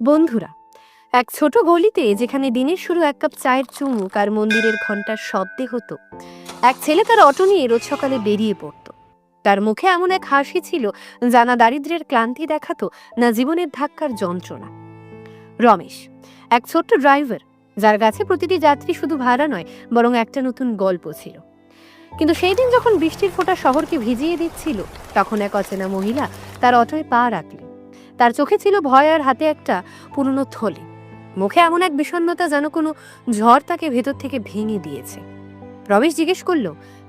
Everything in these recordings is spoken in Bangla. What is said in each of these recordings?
বন্ধুরা, এক ছোট গলিতে যেখানে দিনের শুরু এক কাপ চায়ের চুমুক আর মন্দিরের ঘণ্টার শব্দে হতো, এক ছেলে তার অটো নিয়ে রোজ সকালে বেরিয়ে পড়ত। তার মুখে এমন এক হাসি ছিল যা না দারিদ্র্যের ক্লান্তি দেখাতো না জীবনের ধাক্কার যন্ত্রণা। রমেশ, এক ছোট্ট ড্রাইভার, যার কাছে প্রতিটি যাত্রী শুধু ভাড়া নয়, বরং একটা নতুন গল্প ছিল। কিন্তু সেই দিন যখন বৃষ্টির ফোঁটা শহরকে ভিজিয়ে দিচ্ছিল, তখন এক অচেনা মহিলা তার অটোয় পা রাখলেন। তার চোখে ছিল ভয় আর হাতে একটা পুরনো থলে। মুখে এমন এক বিষণ্ণতা যেন কোনো ঝড় তাকে ভেতর থেকে ভেঙে দিয়েছে। রমেশ জিজ্ঞেস করল,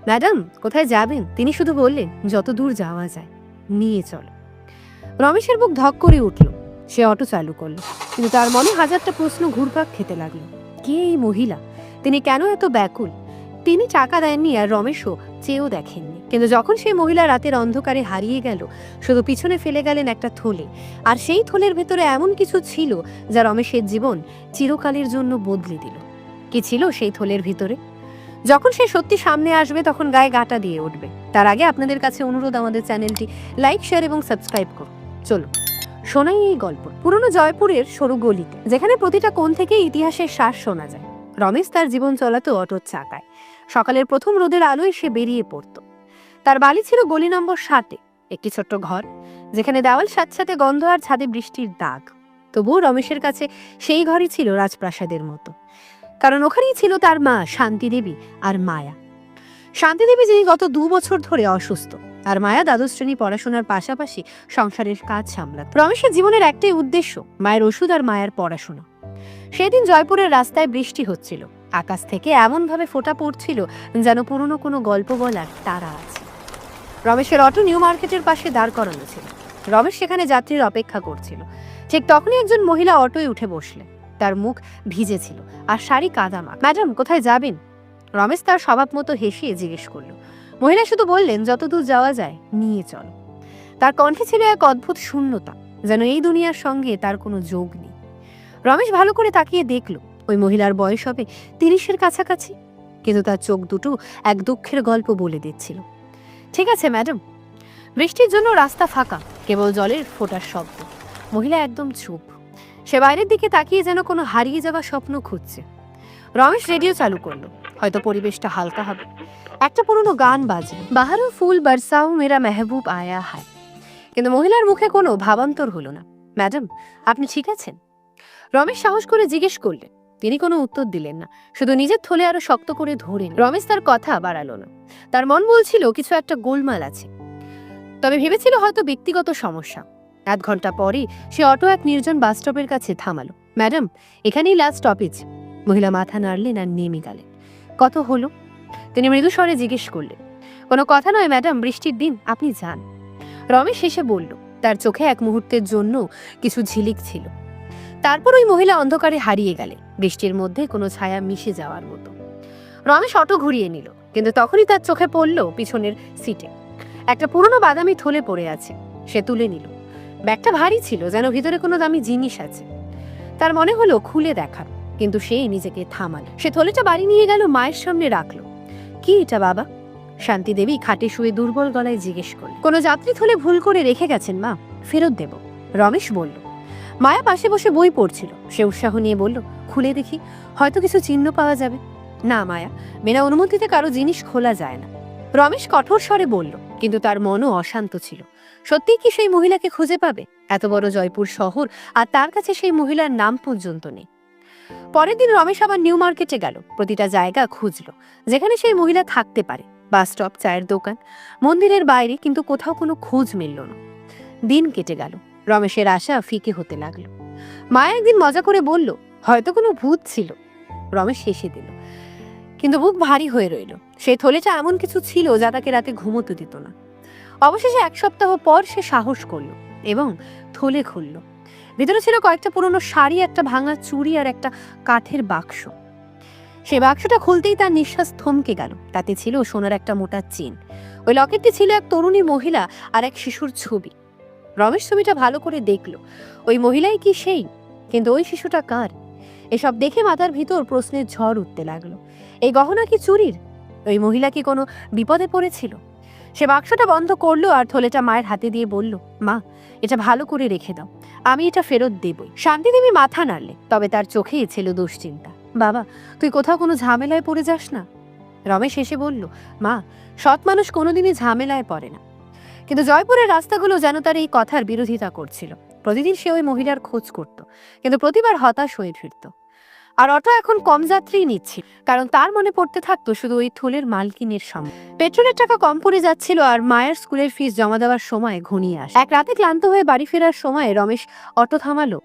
ম্যাডাম, কোথায় যাবেন? তিনি শুধু বললেন, যত দূর যাওয়া যায়, নিয়ে চলো। রমেশের বুক ধক করে উঠল। সে অটো চালু করল, কিন্তু তার মনে হাজারটা প্রশ্ন ঘুরপাক খেতে লাগল। কে এই মহিলা? তিনি কেন এত ব্যাকুল? তিনি টাকা দেননি আর রমেশও চেয়েও দেখেননি। কিন্তু যখন সেই মহিলা রাতের অন্ধকারে হারিয়ে গেল, শুধু পিছনে ফেলে গেলেন একটা থলে। আর সেই থলের ভেতরে এমন কিছু ছিল যা রমেশের জীবন চিরকালের জন্য বদলে দিল। কি ছিল সেই থলের ভিতরে? যখন সে সত্যি সামনে আসবে, তখন গায়ে গাটা দিয়ে উঠবে। তার আগে আপনাদের কাছে অনুরোধ আমাদের চ্যানেলটি লাইক, শেয়ার এবং সাবস্ক্রাইব করুন। চলো শোনাই এই গল্প। পুরনো জয়পুরের সরু গলিতে, যেখানে প্রতিটা কোণ থেকে ইতিহাসের শ্বাস শোনা যায়। রমেশ তার জীবন চলাতো অটোর চাকায়। সকালের প্রথম রোদের আলোয় সে বেরিয়ে পড়তো। তার বালি ছিল গলি নম্বর সাতে, একটি ছোট্ট ঘর, যেখানে দেওয়াল সাথে গন্ধ আর ছাদে বৃষ্টির দাগ। তবুও রমেশের কাছে সেই ঘরই ছিল রাজপ্রাসাদের মতো। কারণ ওখানেই ছিল তার মা শান্তি দেবী আর মায়া। শান্তি দেবী যিনি গত দু বছর ধরে অসুস্থ, আর মায়া দ্বাদশ শ্রেণি পড়াশোনার পাশাপাশি সংসারের কাজ সামলাত। রমেশের জীবনের একটাই উদ্দেশ্য, মায়ের ওষুধ আর মায়ের পড়াশোনা। সেদিন জয়পুরের রাস্তায় বৃষ্টি হচ্ছিল। আকাশ থেকে এমনভাবে ফোঁটা পড়ছিল যেন পুরনো কোনো গল্প বলার তারা আছে। রমেশের অটো নিউ মার্কেটের পাশে দাঁড় করানো ছিল। রমেশ সেখানে যাত্রীর অপেক্ষা করছিল। ঠিক তখনই একজন মহিলা অটোয় উঠে বসলেন তার মুখ ভিজেছিল আর শাড়ি কাদামা ম্যাডাম, কোথায় যাবেন? রমেশ তার স্বভাব মতো হেসিয়ে জিজ্ঞেস করল। মহিলা শুধু বললেন, যতদূর যাওয়া যায়, নিয়ে চলো। তার কণ্ঠে ছিল এক অদ্ভুত শূন্যতা, যেন এই দুনিয়ার সঙ্গে তার কোনো যোগ নেই। রমেশ ভালো করে তাকিয়ে দেখল, ওই মহিলার বয়স হবে তিরিশের কাছাকাছি। কিন্তু তার চোখ দুটো এক দুঃখের গল্প বলে দিচ্ছিল। ঠিক আছে, ম্যাডাম। বৃষ্টির জন্য রাস্তা ফাঁকা, কেবল জলের ফোটার শব্দ। মহিলা একদম চুপ। সে বাইরের দিকে তাকিয়ে যেন কোনো হারিয়ে যাওয়া স্বপ্ন খুঁজছে। রমেশ রেডিও চালু করল। হয়তো পরিবেশটা হালকা হবে। একটা পুরনো গান বাজে। বাহারো ফুল বরসাও মেরা মেহবুব আয়া হায়। কিন্তু মহিলার মুখে কোনো ভাবান্তর হলো না। ম্যাডাম, আপনি ঠিক আছেন? রমেশ সাহস করে জিজ্ঞেস করলেন। তিনি কোনো উত্তর দিলেন না। শুধু নিজের থলে আরও শক্ত করে ধরেন রমেশ তার কথা বাড়ালো না। তার মন বলছিল, কিছু একটা গোলমাল আছে। তবে ভেবেছিল হয়তো ব্যক্তিগত সমস্যা। আধ ঘণ্টা পরেই সে অটো এক নির্জন বাস স্টপের কাছে থামালো। ম্যাডাম, এখানেই লাস্ট স্টপেজ মহিলা মাথা নাড়লেন আর নেমে গেলেন। কত হলো? তিনি মৃদু স্বরে জিজ্ঞেস করলেন। কোনো কথা নয় ম্যাডাম, বৃষ্টির দিন, আপনি যান। রমেশ শেষে বলল, তার চোখে এক মুহূর্তের জন্য কিছু ঝিলিক ছিল। তারপর ওই মহিলা অন্ধকারে হারিয়ে গেলে, বৃষ্টির মধ্যে কোনো ছায়া মিশে যাওয়ার মতো। রমেশ অটো ঘুরিয়ে নিল, কিন্তু তখনই তার চোখে পড়ল পিছনের সিটে। একটা পুরনো বাদামি থলে পড়ে আছে, সে তুলে নিল। ব্যাগটা ভারী ছিল, যেন ভিতরে কোনো দামি জিনিস আছে। তার মনে হলো খুলে দেখার, কিন্তু সে নিজেকে থামাল। সে থলেটা বাড়ি নিয়ে গেল, মায়ের সামনে রাখল। কি এটা, বাবা? শান্তি দেবী খাটে শুয়ে দুর্বল গলায় জিজ্ঞেস করল কোনো যাত্রী থলে ভুল করে রেখে গেছেন, মা? ফেরত দেব। রমেশ বলল মায়া পাশে বসে বই পড়ছিল। সে উৎসাহ নিয়ে বলল, খুলে দেখি, হয়তো কিছু চিহ্ন পাওয়া যাবে। না, মায়া, বিনা অনুমতিতে কারও জিনিস খোলা যায় না। রমেশ কঠোর স্বরে বলল, কিন্তু তার মনও অশান্ত ছিল। সত্যিই কি সেই মহিলাকে খুঁজে পাবে? এত বড় জয়পুর শহর, আর তার কাছে সেই মহিলার নাম পর্যন্ত নেই। পরের দিন রমেশ আবার নিউ মার্কেটে গেল। প্রতিটা জায়গা খুঁজলো, যেখানে সেই মহিলা থাকতে পারে। বাস স্টপ, চায়ের দোকান, মন্দিরের বাইরে, কিন্তু কোথাও কোনো খোঁজ মিলল না। দিন কেটে গেল। রমেশের আশা ফিকে হতে লাগল। মা একদিন মজা করে বলল, হয়তো কোনো ভূত ছিল। রমেশ হেসে দিল, কিন্তু বুক ভারী হয়ে রইল। সেই থলেটা এমন কিছু ছিল যা তাকে রাতে ঘুমোতে দিত না। অবশেষে এক সপ্তাহ পর সে সাহস করল এবং থলে খুলল। ভিতরে ছিল কয়েকটা পুরনো শাড়ি, একটা ভাঙা চুড়ি আর একটা কাঠের বাক্স। সে বাক্সটা খুলতেই তার নিঃশ্বাস থমকে গেল। তাতে ছিল সোনার একটা মোটা চেন। ওই লকেটটি ছিল এক তরুণী মহিলা আর এক শিশুর ছবি। রমেশ ছবিটা ভালো করে দেখল। ওই মহিলাই কি সেই? কিন্তু ওই শিশুটা কার? এসব দেখে মাথার ভিতর প্রশ্নের ঝড় উঠতে লাগল। এই গহনা কি চুরির? ওই মহিলা কি কোনো বিপদে পড়েছিল? সে বাক্সটা বন্ধ করল আর থলেটা মায়ের হাতে দিয়ে বলল, মা, এটা ভালো করে রেখে দাও। আমি এটা ফেরত দেবই। শান্তিদেবী মাথা নাড়লে, তবে তার চোখে ছিল দুশ্চিন্তা। বাবা, তুই কোথাও কোনো ঝামেলায় পড়ে যাস না? রমেশ এসে বলল, মা, সৎ মানুষ কোনোদিনই ঝামেলায় পড়ে না। কিন্তু জয়পুরের রাস্তাগুলো যেন তার এই কথার বিরোধিতা করছিল। প্রতিদিন সে ওই মহিলার খোঁজ করত, কিন্তু প্রতিবার হতাশ হয়ে ফিরত। আর অটো এখন কম যাত্রী নিচ্ছিল কারণ তার মনে পড়তে থাকতো শুধু ওই থলের মালকিনের সময় পেট্রোলের টাকা কম পড়ে যাচ্ছিল আর মায়ের স্কুলের ফিস জমা দেওয়ার সময় ঘনিয়ে আসে। এক রাতে ক্লান্ত হয়ে বাড়ি ফেরার সময় রমেশ অটো থামালো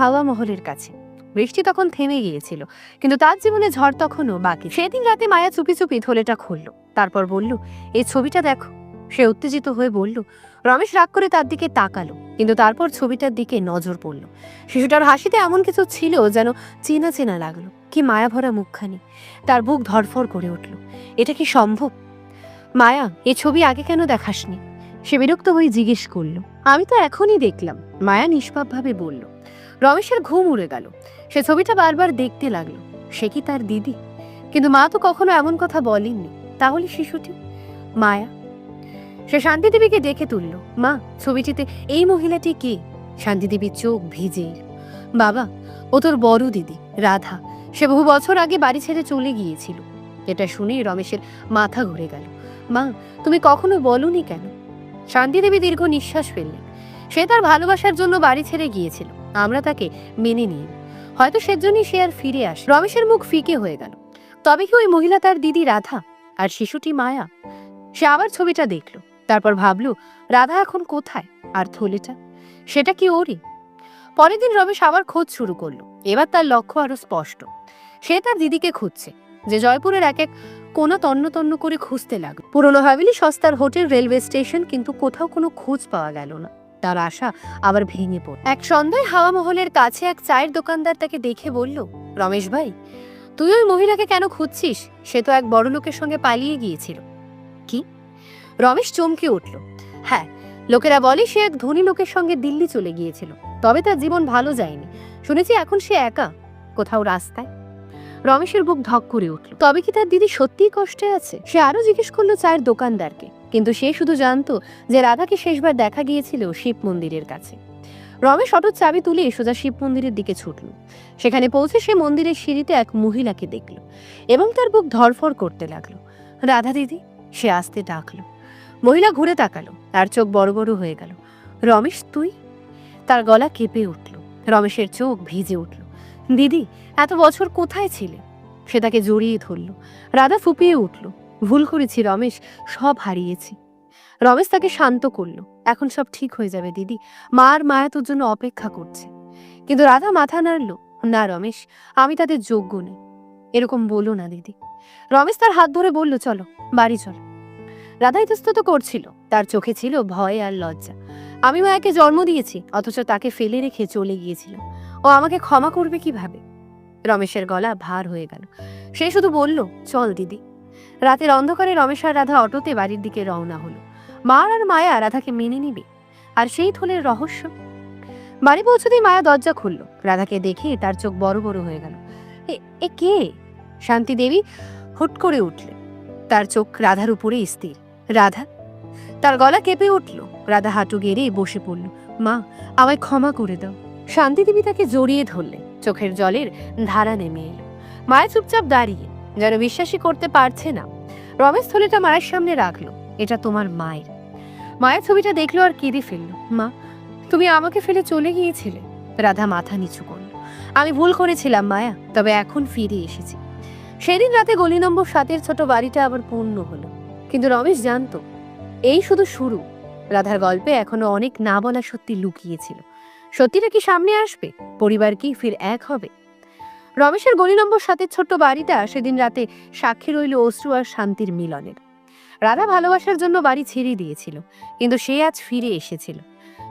হাওয়া মহলের কাছে। বৃষ্টি তখন থেমে গিয়েছিল, কিন্তু তার জীবনে ঝড় তখনও বাকি। সেদিন রাতে মায়া চুপি চুপি থলেটা খুলল, তারপর বলল, এই ছবিটা দেখো। সে উত্তেজিত হয়ে বলল, রমেশ রাগ করে তার দিকে তাকালো, কিন্তু তারপর ছবিটার দিকে নজর পড়ল। শিশুটার হাসিতে এমন কিছু ছিল যেন চেনা চেনা লাগল, কি মায়া ভরা মুখখানি। তার বুক ধরফর করে উঠল, এটা কি সম্ভব? মায়া, এ ছবি আগে কেন দেখাসনি? সে বিরক্ত হয়ে জিজ্ঞেস করল, আমি তো এখনই দেখলাম। মায়া নিষ্পাপভাবে বলল, রমেশের ঘুম উড়ে গেল। সে ছবিটা বারবার দেখতে লাগল, সে কি তার দিদি? কিন্তু মা তো কখনো এমন কথা বলেননি। তাহলে শিশুটি? মায়া সে শান্তিদেবীকে ডেকে তুলল, মা, ছবিটিতে এই মহিলাটি কে? শান্তিদেবীর চোখ ভিজে। বাবা, ও তোর বড় দিদি, রাধা। সে বহু বছর আগে বাড়ি ছেড়ে চলে গিয়েছিল। এটা শুনেই রমেশের মাথা ঘুরে গেল। মা, তুমি কখনো বলনি কেন? শান্তিদেবী দীর্ঘ নিঃশ্বাস ফেললেন। সে তার ভালোবাসার জন্য বাড়ি ছেড়ে গিয়েছিল। আমরা তাকে মেনে নিই। হয়তো সেজন্যই সে আর ফিরে আসে। রমেশের মুখ ফিকে হয়ে গেল। তবে কি ওই মহিলা তার দিদি রাধা আর শিশুটি মায়া? সে আবার ছবিটা দেখল। তারপর ভাবলো, রাধা এখন কোথায়? আর থলেটা? সেটা কি ওরই? পরের দিন রমেশ আবার খোঁজ শুরু করল। এবার তার লক্ষ্য আরও স্পষ্ট। সে তার দিদিকে খুঁজছে, যে জয়পুরের এক এক কোনা তন্ন তন্ন করে খুঁজতে লাগল। পুরনো হাভেলি সস্তার হোটেল, রেলওয়ে স্টেশন কিন্তু কোথাও কোনো খোঁজ পাওয়া গেল না। তার আশা আবার ভেঙে পড়ল। এক সন্ধ্যায় হাওয়া মহলের কাছে এক চায়ের দোকানদার তাকে দেখে বলল, রমেশ ভাই, তুই ওই মহিলাকে কেন খুঁজছিস? সে তো এক বড় লোকের সঙ্গে পালিয়ে গিয়েছিল। কি? রমেশ চমকে উঠল। হ্যাঁ লোকেরা বলে সে এক ধনী লোকের সঙ্গে দিল্লি চলে গিয়েছিল, তবে তার জীবন ভালো যায়নি। শুনেছি এখন সে একা, কোথাও রাস্তায়। রমেশের বুক ধক করে উঠল। তবে কি তার দিদি সত্যিই কষ্টে আছে? সে আরও জিজ্ঞেস করল চায়ের দোকানদারকে, কিন্তু সে শুধু জানতো যে রাধাকে শেষবার দেখা গিয়েছিল শিব মন্দিরের কাছে। রমেশ অটোর চাবি তুলে সোজা শিব মন্দিরের দিকে ছুটল। সেখানে পৌঁছে সে মন্দিরের সিঁড়িতে এক মহিলাকে দেখল এবং তার বুক ধরফর করতে লাগল। রাধা দিদি, সে আসতে ডাকলো। মহিলা ঘুরে তাকালো। তার চোখ বড় বড় হয়ে গেল। রমেশ, তুই? তার গলা কেঁপে উঠল। রমেশের চোখ ভিজে উঠল। দিদি, এত বছর কোথায় ছিলে? সে তাকে জড়িয়ে ধরল। রাধা ফুপিয়ে উঠল। ভুল করেছি রমেশ, সব হারিয়েছি। রমেশ তাকে শান্ত করল। এখন সব ঠিক হয়ে যাবে দিদি। মা আর মায়া তোর জন্য অপেক্ষা করছে। কিন্তু রাধা মাথা নাড়ল, না রমেশ, আমি তাদের যোগ্য নেই। এরকম বলো না দিদি। রমেশ তার হাত ধরে বলল, চলো, বাড়ি চলো। রাধা ইতস্তত করছিল। তার চোখে ছিল ভয় আর লজ্জা। আমি মায়াকে জন্ম দিয়েছি, অথচ তাকে ফেলে রেখে চলে গিয়েছিল। ও আমাকে ক্ষমা করবে কীভাবে? রমেশের গলা ভার হয়ে গেল। সে শুধু বলল, চল দিদি। রাতের অন্ধকারে রমেশ আর রাধা অটোতে বাড়ির দিকে রওনা হলো। মা আর মায়া রাধাকে মেনে নিবে। আর সেই থলের রহস্য? বাড়ি পৌঁছতেই মায়া দরজা খুলল। রাধাকে দেখে তার চোখ বড় বড় হয়ে গেল। এ কে? শান্তি দেবী হুট করে উঠলে তার চোখ রাধার উপরে স্থির। রাধা। তার গলা কেঁপে উঠল। রাধা হাঁটু গেড়ে বসে পড়ল। মা, আমায় ক্ষমা করে দাও। শান্তি দেবী তাকে জড়িয়ে ধরলেন। চোখের জলের ধারা নেমে এলো। মায়া চুপচাপ দাঁড়িয়ে, যেন বিশ্বাসই করতে পারছে না। রমেশ থলিটা মায়ের সামনে রাখল। এটা তোমার মায়ের। মায়ের ছবিটা দেখল আর কেঁদে ফেলল। মা, তুমি আমাকে ফেলে চলে গিয়েছিলে। রাধা মাথা নিচু করল। আমি ভুল করেছিলাম, মায়া। তবে এখন ফিরে এসেছি। সেদিন রাতে গলি নম্বর সাতের ছোট বাড়িটা আবার পূর্ণ হলো। কিন্তু রমেশ জানতো, এই শুধু শুরু। রাধার গল্পে এখনও অনেক না বলা সত্যি লুকিয়েছিল। সত্যিটা কি সামনে আসবে? পরিবার কি ফির এক হবে? রমেশের গলি নম্বর সাতের ছোট্ট বাড়িটা সেদিন রাতে সাক্ষী রইল অশ্রু আর শান্তির মিলনের। রাধা ভালোবাসার জন্য বাড়ি ছেড়ে দিয়েছিল, কিন্তু সে আজ ফিরে এসেছিল।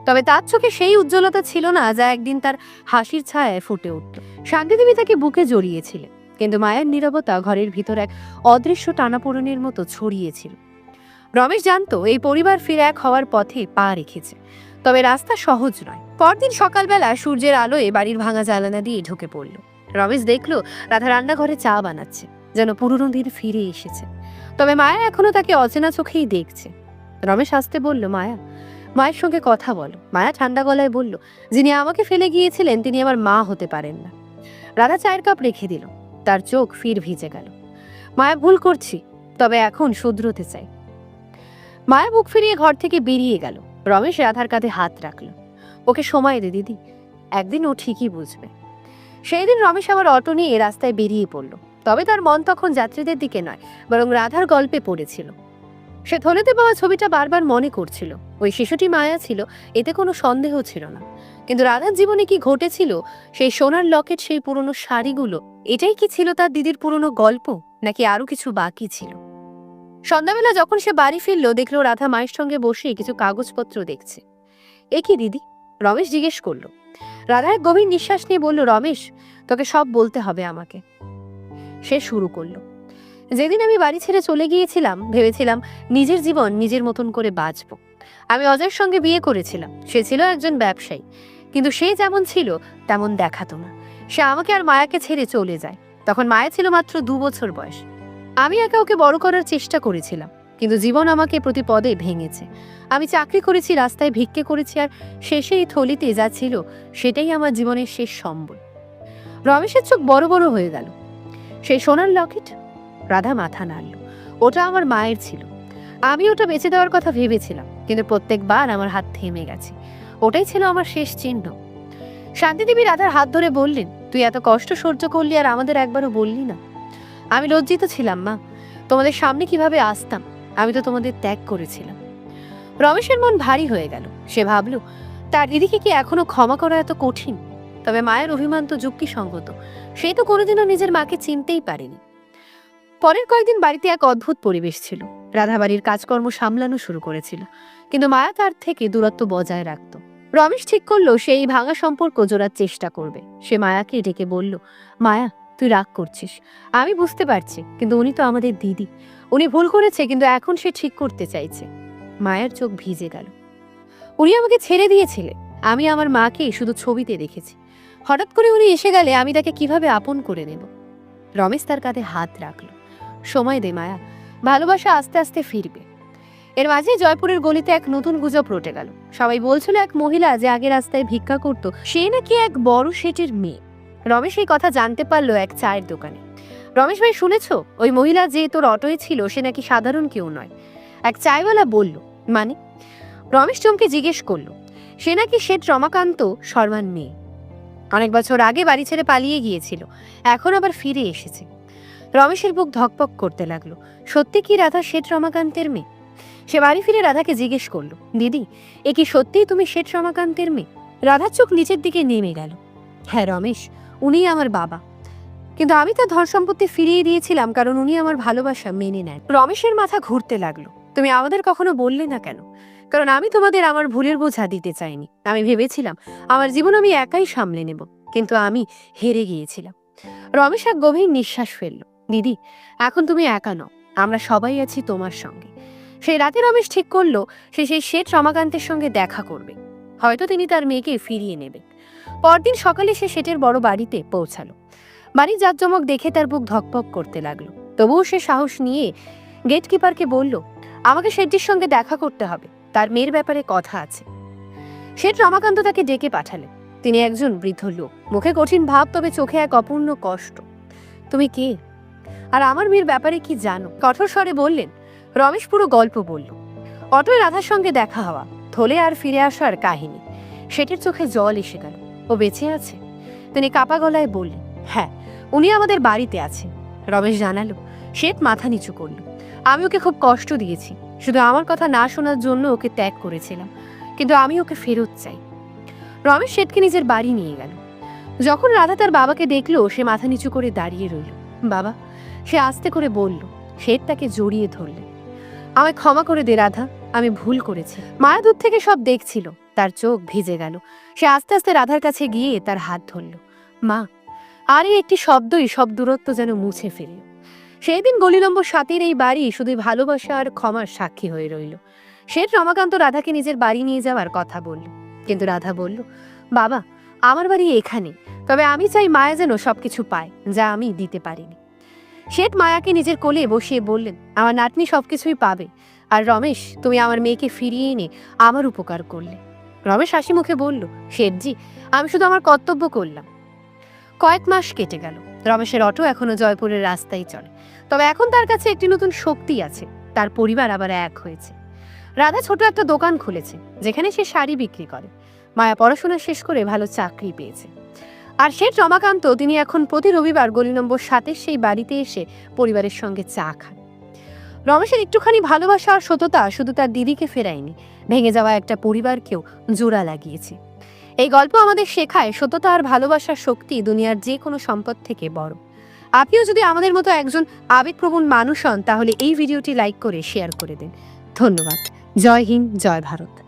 তবে তার চোখে সেই উজ্জ্বলতা ছিল না যা একদিন তার হাসির ছায়ায় ফুটে উঠল। শান্তিদেবী তাকে বুকে জড়িয়েছিলেন। কিন্তু মায়ের নীরবতা ঘরের ভিতর এক অদৃশ্য টানাপোড়েনের মতো ছড়িয়েছিল। রমেশ জানতো, এই পরিবার ফিরে এক হওয়ার পথে পা রেখেছে। তবে রাস্তা সহজ নয়। পরদিন সকালবেলা সূর্যের আলোয় বাড়ির ভাঙা জানালা দিয়ে ঢুকে পড়ল। রমেশ দেখল, রাধা রান্নাঘরে চা বানাচ্ছে, যেন পুরনো দিন ফিরে এসেছে। তবে মায়া এখনও তাকে অচেনা চোখেই দেখছে। রমেশ আসতে বলল, মায়া, মায়ের সঙ্গে কথা বলো। মায়া ঠান্ডা গলায় বলল, যিনি আমাকে ফেলে গিয়েছিলেন, তিনি আমার মা হতে পারেন না। রাধা চায়ের কাপ রেখে দিল। তার চোখ ফির ভিজে গেল। মায়া ভুল করছি, তবে এখন শুধরোতে চাই। মায়া বুক ফিরিয়ে ঘর থেকে বেরিয়ে গেল। রমেশ রাধার কাঁধে হাত রাখল। ওকে সময় দে দিদি, একদিন ও ঠিকই বুঝবে। সেই দিন রমেশ আবার অটো নিয়ে রাস্তায় বেরিয়ে পড়ল। তবে তার মন তখন যাত্রীদের দিকে নয়, বরং রাধার গল্পে পড়েছিল। সে থলেতে পাওয়া ছবিটা বারবার মনে করছিল। ওই শিশুটি মায়া ছিল, এতে কোনো সন্দেহ ছিল না। কিন্তু রাধার জীবনে কি ঘটেছিল, সেই সোনার লকেট, সেই পুরনো শাড়িগুলো, এটাই কি ছিল তার দিদির পুরনো গল্প, নাকি আরও কিছু বাকি ছিল? সন্ধ্যাবেলা যখন সে বাড়ি ফিরল, দেখল রাধা মায়ের সঙ্গে বসে কিছু কাগজপত্র দেখছে। এ কি দিদি? রমেশ জিজ্ঞেস করল। রাধা এক গভীর নিঃশ্বাস নিয়ে বলল, রমেশ, তোকে সব বলতে হবে আমাকে। সে শুরু করল। যেদিন আমি বাড়ি ছেড়ে চলে গিয়েছিলাম, ভেবেছিলাম নিজের জীবন নিজের মতন করে বাঁচব। আমি অজয়ের সঙ্গে বিয়ে করেছিলাম। সে ছিল একজন ব্যবসায়ী। কিন্তু সে যেমন ছিল, তেমন দেখাতো না। সে আমাকে আর মায়াকে ছেড়ে চলে যায়। তখন মায়া ছিল মাত্র দু বছর বয়স। আমি একে ওকে বড় করার চেষ্টা করেছিলাম, কিন্তু জীবন আমাকে প্রতি পদে ভেঙেছে। আমি চাকরি করেছি, রাস্তায় ভিক্ষে করেছি, আর শেষে এই থলিতে যা ছিল, সেটাই আমার জীবনের শেষ সম্বল। রমেশের চোখ বড় বড় হয়ে গেল। সেই সোনার লকেট রাধা মাথা নাড়ল। ওটা আমার মায়ের ছিল। আমি ওটা বেঁচে দেওয়ার কথা ভেবেছিলাম, কিন্তু প্রত্যেকবার আমার হাত থেমে গেছে। ওটাই ছিল আমার শেষ চিহ্ন। শান্তিদেবী রাধার হাত ধরে বললেন, তুই এত কষ্ট সহ্য করলি আর আমাদের একবারও বললি না। আমি লজ্জিত ছিলাম, মা। তোমাদের সামনে কীভাবে আসতাম, আমি তো তোমাদের ত্যাগ করেছিলাম। রমেশের মন ভারী হয়ে গেল। সে ভাবল, তার দিদিকে কি এখনও ক্ষমা করা এত কঠিন? তবে মায়ের অভিমান তো যুক্তিসঙ্গত। সে তো কোনোদিনও নিজের মাকে চিনতেই পারেনি। পরের কয়েকদিন বাড়িতে এক অদ্ভুত পরিবেশ ছিল। রাধা বাড়ির কাজকর্ম সামলানো শুরু করেছিল, কিন্তু মায়া তার থেকে দূরত্ব বজায় রাখত। রমেশ ঠিক করল, সে এই ভাঙা সম্পর্ক জোড়ার চেষ্টা করবে। সে মায়াকে ডেকে বলল, মায়া, তুই রাগ করছিস। আমি বুঝতে পারছি, কিন্তু উনি তো আমাদের দিদি। উনি ভুল করেছে, কিন্তু এখন সে ঠিক করতে চাইছে। মায়ের চোখ ভিজে গেল। উনি আমাকে ছেড়ে দিয়েছিলে। আমি আমার মাকে শুধু ছবিতে দেখেছি। হঠাৎ করে উনি এসে গেলে আমি তাকে কীভাবে আপন করে নেব? রমেশ তার কাঁধে হাত রাখল। সময় দে মায়া, ভালোবাসা আস্তে আস্তে ফিরবে। এর মাঝে জয়পুরের গলিতে এক নতুন গুজব রটে গেল। সবাই বলছিল, এক মহিলা যে আগে রাস্তায় ভিক্ষা করত, সে নাকি এক বড় সেটের মেয়ে। রমেশ এই কথা জানতে পারল এক চায়ের দোকানে। রমেশ ভাই, শুনেছ? ওই মহিলা যে তোর অটোয় ছিল, সে নাকি সাধারণ কেউ নয়। এক চায়ওয়ালা বলল মানে? রমেশ চমকে জিজ্ঞেস করল, সে নাকি শেঠ রমাকান্ত শর্মার মেয়ে? অনেক বছর আগে বাড়ি ছেড়ে পালিয়ে গিয়েছিল, এখন আবার ফিরে এসেছে। রমেশের বুক ধকপক করতে লাগল। সত্যি কি রাধা শেঠ রমাকান্তের মেয়ে? সে বাড়ি ফিরে রাধাকে জিজ্ঞেস করল, দিদি, এ কি সত্যিই তুমি শেঠ রমাকান্তের মেয়ে? রাধার চোখ নিচের দিকে নেমে গেল। হ্যাঁ রমেশ উনিই আমার বাবা। কিন্তু আমি তার ধন সম্পত্তি ফিরিয়ে দিয়েছিলাম কারণ উনি আমার ভালোবাসা মেনে নেন। রমেশের মাথা ঘুরতে লাগল। তুমি আমাদের কখনো বললে না কেন? কারণ আমি তোমাদের আমার ভুলের বোঝা দিতে চাইনি। আমি ভেবেছিলাম আমার জীবন আমি একাই সামলে নেব, কিন্তু আমি হেরে গিয়েছিলাম। রমেশ এক গভীর নিঃশ্বাস ফেলল। দিদি, এখন তুমি একা নও, আমরা সবাই আছি তোমার সঙ্গে। সেই রাতে রমেশ ঠিক করল, সে সেই শেঠ রমাকান্তের সঙ্গে দেখা করবে। হয়তো তিনি তার মেয়েকে ফিরিয়ে নেবে পরদিন সকালে সে শেঠের বড় বাড়িতে পৌঁছালো। বাড়ির জাঁকজমক দেখে তার বুক ধকপক করতে লাগল। তবুও সে সাহস নিয়ে গেট কিপারকে বলল, আমাকে শেঠটির সঙ্গে দেখা করতে হবে, তার মেয়ের ব্যাপারে কথা আছে। শেঠ রমাকান্ত তাকে ডেকে পাঠালেন। তিনি একজন বৃদ্ধ লোক। মুখে কঠিন ভাব, তবে চোখে এক অপূর্ণ কষ্ট। তুমি কে? আর আমার মেয়ের ব্যাপারে কি জানো? কঠোর স্বরে বললেন, রমেশ পুরো গল্প বলল। অটোয় রাধার সঙ্গে দেখা হওয়া, থলে আর ফিরে আসার কাহিনী। শেঠের চোখে জল এসে গেল। ও বেঁচে আছে? তিনি কাপা গলায় বললেন হ্যাঁ উনি আমাদের বাড়িতে আছে রমেশ জানালো শেঠ মাথা নিচু করল। আমি ওকে খুব কষ্ট দিয়েছি। শুধু আমার কথা না শোনার জন্য ওকে ত্যাগ করেছিলাম। কিন্তু আমি ওকে ফেরত চাই। রমেশ শেঠকে নিজের বাড়ি নিয়ে গেল। যখন রাধা তার বাবাকে দেখল, সে মাথা নিচু করে দাঁড়িয়ে রইল। বাবা সে আস্তে করে বলল, শেঠ তাকে জড়িয়ে ধরলে। আমায় ক্ষমা করে দে, রাধা, আমি ভুল করেছি। মায়া দূর থেকে সব দেখছিল, তার চোখ ভিজে গেল। সে আস্তে আস্তে রাধার কাছে গিয়ে তার হাত ধরল। মা, আর এই একটি শব্দই সব দূরত্ব যেন মুছে ফেলল। সেই দিন গলি নম্বর সাতের এই বাড়ি শুধু ভালোবাসা আর ক্ষমার সাক্ষী হয়ে রইল। শেঠ রমাকান্ত রাধাকে নিজের বাড়ি নিয়ে যাওয়ার কথা বলল। কিন্তু রাধা বলল, বাবা, আমার বাড়ি এখানে তবে আমি চাই মায়া যেন সবকিছু পায়, যা আমি দিতে পারিনি। শেঠ মায়াকে নিজের কোলে বসিয়ে বললেন, আমার নাতনি সবকিছুই পাবে। আর রমেশ, তুমি আমার মেয়েকে ফিরিয়ে এনে আমার উপকার করলে। রমেশ হাসি মুখে বলল, শেঠজি, আমি শুধু আমার কর্তব্য করলাম। কয়েক মাস কেটে গেল। রমেশের অটো এখনও জয়পুরের রাস্তায় চলে। তবে এখন তার কাছে একটি নতুন শক্তি আছে। তার পরিবার আবার এক হয়েছে। রাধা ছোট একটা দোকান খুলেছে, যেখানে সে শাড়ি বিক্রি করে। মায়া পড়াশোনা শেষ করে ভালো চাকরি পেয়েছে। আর শেঠ রমাকান্ত, তিনি এখন প্রতি রবিবার গলি নম্বর সাতের সেই বাড়িতে এসে পরিবারের সঙ্গে চা খান। রমেশের একটুখানি ভালোবাসা আর সততা শুধু তার দিদিকে ফেরায়নি, ভেঙে যাওয়া একটা পরিবারকেও জোড়া লাগিয়েছে। এই গল্প আমাদের শেখায় সততা আর ভালোবাসার শক্তি দুনিয়ার যে কোনো সম্পদ থেকে বড়। আপনিও যদি আমাদের মতো একজন আবেগপ্রবণ মানুষ হন, তাহলে এই ভিডিওটি লাইক করে শেয়ার করে দিন। ধন্যবাদ। জয় হিন্দ, জয় ভারত।